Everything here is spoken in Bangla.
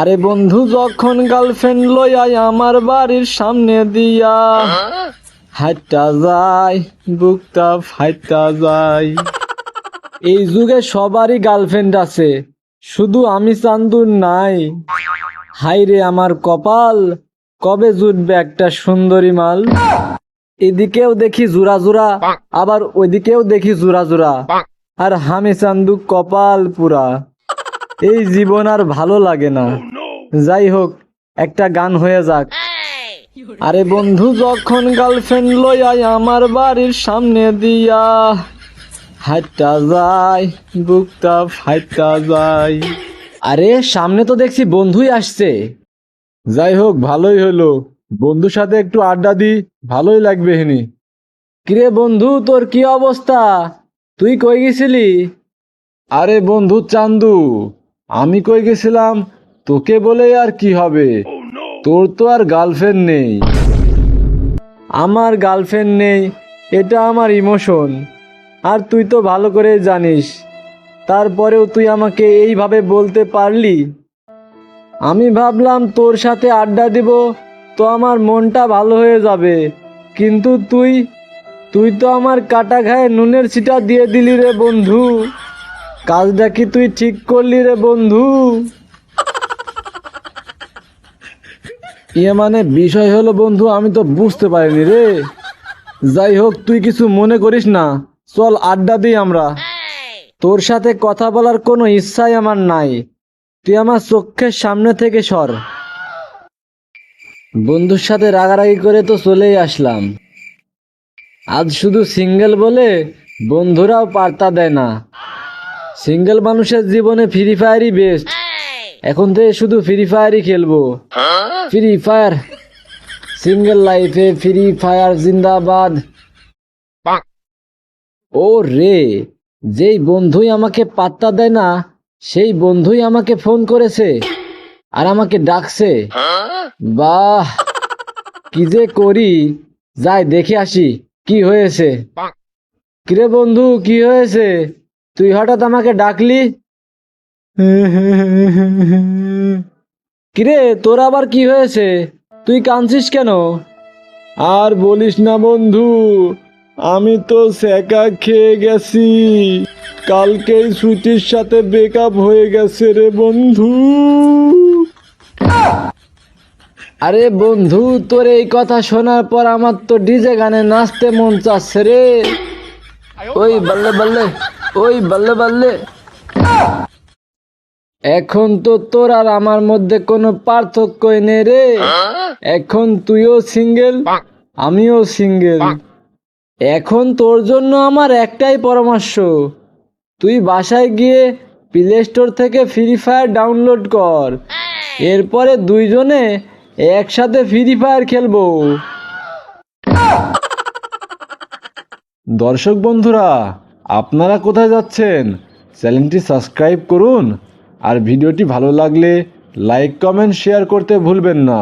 আরে বন্ধু, যখন গার্লফ্রেন্ড লইয়াই আমার বাড়ির সামনে দিয়া হাইটা যায়, বুকটা ফাইটা যায়। এই যুগে সবারই গার্লফ্রেন্ড আছে, শুধু আমি চান্দুর নাই। হাই রে আমার কপাল, কবে জুটবে একটা সুন্দরী মাল? এদিকেও দেখি জোড়া জোড়া, আবার ওইদিকেও দেখি জোড়া জোড়া। আর হামি চান্দু কপাল পুরা। এই জীবন আর ভালো লাগে না। যাই হোক একটা গান হয়ে যাক। আরে বন্ধু যখন গার্লফ্রেন্ড লইয়াই আমার বাড়ির সামনে দিয়া হাইটা যাই বুকটা ফাইটা যাই আরে সামনে তো দেখছি বন্ধুই আসছে। যাই হোক ভালোই হলো। বন্ধুর সাথে একটু আড্ডা দি ভালোই লাগবে হেনি। কিরে বন্ধু তোর কি অবস্থা? তুই কই গেছিলি? আরে বন্ধু চান্দু। আমি কই গেছিলাম? তোকে বলে আর কি হবে? তোর তো আর গার্লফ্রেন্ড নেই। আমার গার্লফ্রেন্ড নেই এটা আমার ইমোশন। আর তুই তো ভালো করে জানিস। তারপরেও তুই আমাকে এইভাবে বলতে পারলি? আমি ভাবলাম তোর সাথে আড্ডা দিব তো আমার মনটা ভালো হয়ে যাবে। কিন্তু তুই তুই তো আমার কাটা ঘায়ে নুনের ছিটা দিয়ে দিলি রে বন্ধু। কাজটা কি তুই ঠিক করলি রে বন্ধু? ইয়ে মানে বিষয় হলো বন্ধু, আমি তো বুঝতে পারিনি রে। যাই হোক, তুই কিছু মনে করিস না। চল আড্ডা দিই আমরা। তোর সাথে কথা বলার কোনো ইচ্ছাই আমার নাই। তুই আমার চোখের সামনে থেকে সর। বন্ধুর সাথে রাগারাগি করে তো চলেই আসলাম। আজ শুধু সিঙ্গেল বলে বন্ধুরাও পার্তা দেয় না। সিঙ্গেল মানুষের জীবনে ফ্রি ফায়ারই বেস্ট এখন থেকে শুধু ফ্রি ফায়ারই খেলব। ফ্রি ফায়ার সিঙ্গেল লাইফে ফ্রি ফায়ার জিন্দাবাদ। ও রে যেই বন্ধুই আমাকে পাত্তা দেয় না, সেই বন্ধুই আমাকে ফোন করেছে আর আমাকে ডাকছে। বাহ, কি যে করি, যাই দেখে আসি, কি হয়েছে? কিরে বন্ধু, কি হয়েছে? তুই হঠাৎ আমাকে ডাকলি? কিরে তোর আবার কি হয়েছে? তুই কাঁদছিস কেন? আর বলিস না বন্ধু আমি তো সেকা খেয়ে গেছি। কালকেই সুচির সাথে ব্রেকআপ হয়ে গেছে রে বন্ধু। আরে বন্ধু তোর এই কথা শোনার পর আমার তো ডিজে গানে নাচতে মন চাচ্ছে রে। ওই বললে বললে। ওই বললে বললে। এখন তো তোর আর আমার মধ্যে কোনো পার্থক্যই নেই রে। এখন তুইও সিঙ্গেল, আমিও সিঙ্গেল। এখন তোর জন্য আমার একটাই পরামর্শ, তুই বাসায় গিয়ে প্লে স্টোর থেকে ফ্রি ফায়ার ডাউনলোড কর। এরপরে দুইজনে একসাথে ফ্রি ফায়ার খেলব। দর্শক বন্ধুরা আপনারা কোথায় যাচ্ছেন? চ্যানেলটি সাবস্ক্রাইব করুন। আর ভিডিওটি ভালো লাগলে লাইক, কমেন্ট, শেয়ার করতে ভুলবেন না।